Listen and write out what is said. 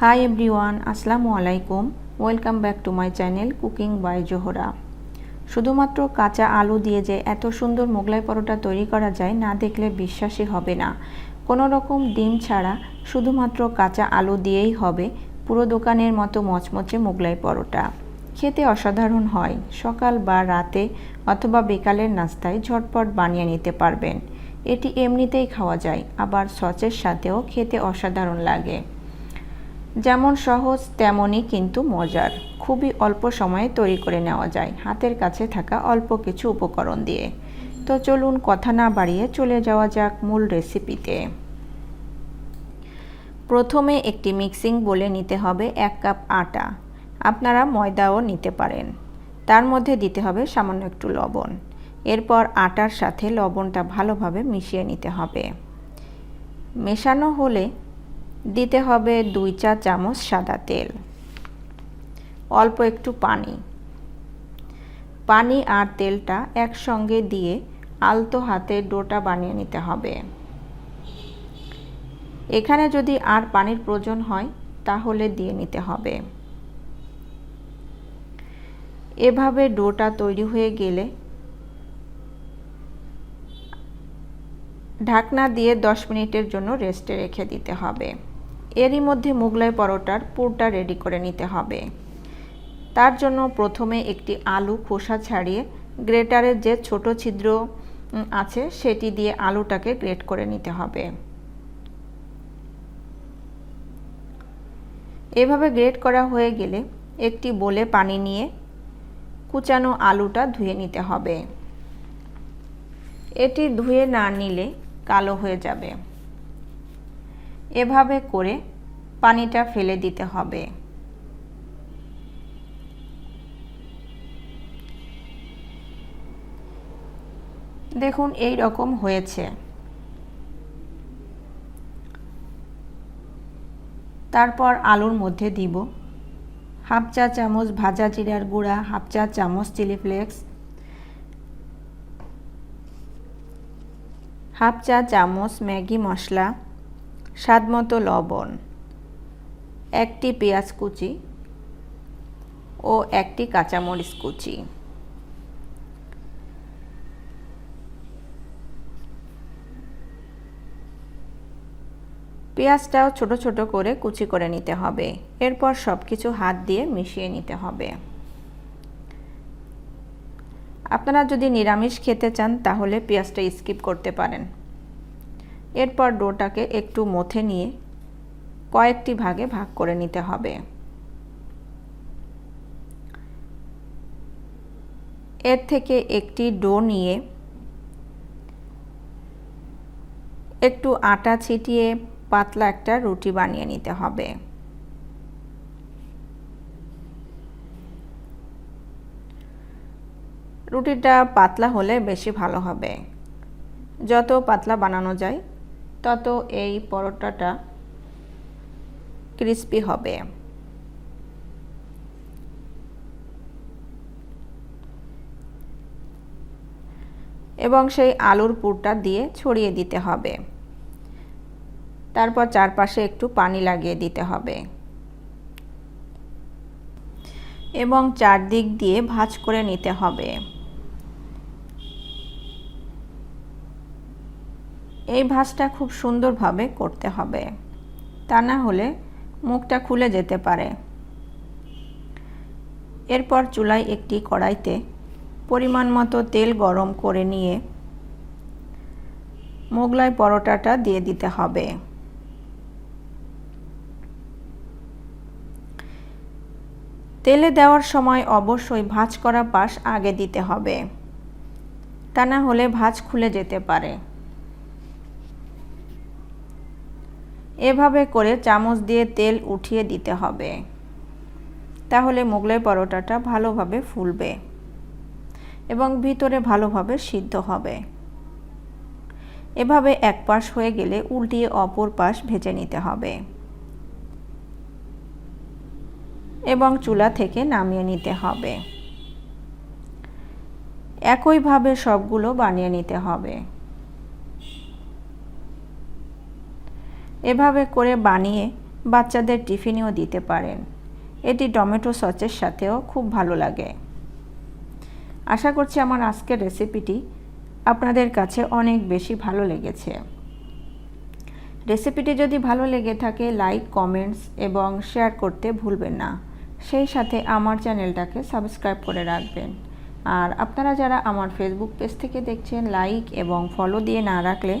High everyone আসসালামু আলাইকুম welcome back to my channel cooking by Zohra শুধুমাত্র কাঁচা আলু দিয়ে যে এত সুন্দর মোগলাই পরোটা তৈরি করা যায়, না দেখলে বিশ্বাসই হবে না। কোনো রকম ডিম ছাড়া শুধুমাত্র কাঁচা আলু দিয়েই হবে পুরো দোকানের মতো মচমচে মোগলাই পরোটা। খেতে অসাধারণ হয়। সকাল বা রাতে অথবা বিকালের নাস্তায় ঝটপট বানিয়ে নিতে পারবেন। এটি এমনিতেই খাওয়া যায়, আবার সচের সাথেও খেতে অসাধারণ লাগে। যেমন সহজ, তেমনই কিন্তু মজার। খুবই অল্প সময়ে তৈরি করে নেওয়া যায়, হাতের কাছে থাকা অল্প কিছু উপকরণ দিয়ে। তো চলুন কথা না বাড়িয়ে চলে যাওয়া যাক মূল রেসিপিতে। প্রথমে একটি মিক্সিং বলে নিতে হবে এক কাপ আটা। আপনারা ময়দাও নিতে পারেন। তার মধ্যে দিতে হবে সামান্য একটু লবণ। এরপর আটার সাথে লবণটা ভালোভাবে মিশিয়ে নিতে হবে। মেশানো হলে দিতে হবে দুই চা চামচ সাদা তেল। অল্প একটু পানি। পানি আর তেলটা একসঙ্গে দিয়ে আলতো হাতে ডোটা বানিয়ে নিতে হবে। এখানে যদি আর পানির প্রয়োজন হয়, তাহলে দিয়ে নিতে হবে। এভাবে ডোটা তৈরি হয়ে গেলে ঢাকনা দিয়ে 10 মিনিটের জন্য রেস্টে রেখে দিতে হবে। এরই মধ্যে মুগলাই পরোটার পুরটা রেডি করে নিতে হবে। তার জন্য প্রথমে একটি আলু খোসা ছাড়িয়ে গ্রেটারের যে ছোট ছিদ্র আছে, সেটি দিয়ে আলুটাকে গ্রেট করে নিতে হবে। এভাবে গ্রেট করা হয়ে গেলে একটি বলে পানি নিয়ে কুচানো আলুটা ধুয়ে নিতে হবে। এটি ধুয়ে না নিলে কালো হয়ে যাবে। এভাবে করে পানিটা ফেলে দিতে হবে। দেখুন, এই রকম হয়েছে। তারপর আলুর মধ্যে দিব হাফ চা চামচ ভাজা জিরার গুঁড়া, হাফ চা চামচ চিলি ফ্লেক্স, হাফ চা চামচ ম্যাগি মশলা স্বাদমতো লবণ, একটি পেঁয়াজ কুচি ও একটি কাঁচামরিচ কুচি। পেঁয়াজটাও ছোট ছোট করে কুচি করে নিতে হবে। এরপর সব কিছু হাত দিয়ে মিশিয়ে নিতে হবে। আপনারা যদি নিরামিষ খেতে চান, তাহলে পেঁয়াজটা স্কিপ করতে পারেন। এরপর ডোটাকে একটু মথে নিয়ে কয়েকটি ভাগে ভাগ করে নিতে হবে। এর থেকে একটি ডো নিয়ে একটু আটা ছিটিয়ে পাতলা একটা রুটি বানিয়ে নিতে হবে। রুটিটা পাতলা হলে বেশি ভালো হবে। যত পাতলা বানানো যায় তত এই পরোটাটা ক্রিস্পি হবে। এবং সেই আলুর পুরটা দিয়ে ছড়িয়ে দিতে হবে। তারপর চারপাশে একটু পানি লাগিয়ে দিতে হবে। এবং চারদিক দিয়ে ভাজ করে নিতে হবে। এই ভাজটা খুব সুন্দরভাবে করতে হবে। তা না হলে মুখটা খুলে যেতে পারে। এরপর চুলায় একটি কড়াইতে পরিমাণ মতো তেল গরম করে নিয়ে মোগলাই পরোটাটা দিয়ে দিতে হবে। তেলে দেওয়ার সময় অবশ্যই ভাজ করা পাশ আগে দিতে হবে। তা না হলে ভাজ খুলে যেতে পারে। এভাবে করে চামচ দিয়ে তেল উঠিয়ে দিতে হবে। তাহলে মোগলাই পরোটাটা ভালোভাবে ফুলবে এবং ভিতরে ভালোভাবে সিদ্ধ হবে। এভাবে এক পাশ হয়ে গেলে উল্টিয়ে অপর পাশ ভেজে নিতে হবে। এবং চুলা থেকে নামিয়ে নিতে হবে। একইভাবে সবগুলো বানিয়ে নিতে হবে। এভাবে করে বানিয়ে বাচ্চাদের টিফিনেও দিতে পারেন। এটি টমেটো সসের সাথেও খুব ভালো লাগে। আশা করছি আমার আজকের রেসিপিটি আপনাদের কাছে অনেক বেশি ভালো লেগেছে। রেসিপিটি যদি ভালো লেগে থাকে, লাইক, কমেন্টস এবং শেয়ার করতে ভুলবেন না। সেই সাথে আমার চ্যানেলটাকে সাবস্ক্রাইব করে রাখবেন। আর আপনারা যারা আমার ফেসবুক পেজ থেকে দেখছেন, লাইক এবং ফলো দিয়ে না রাখলে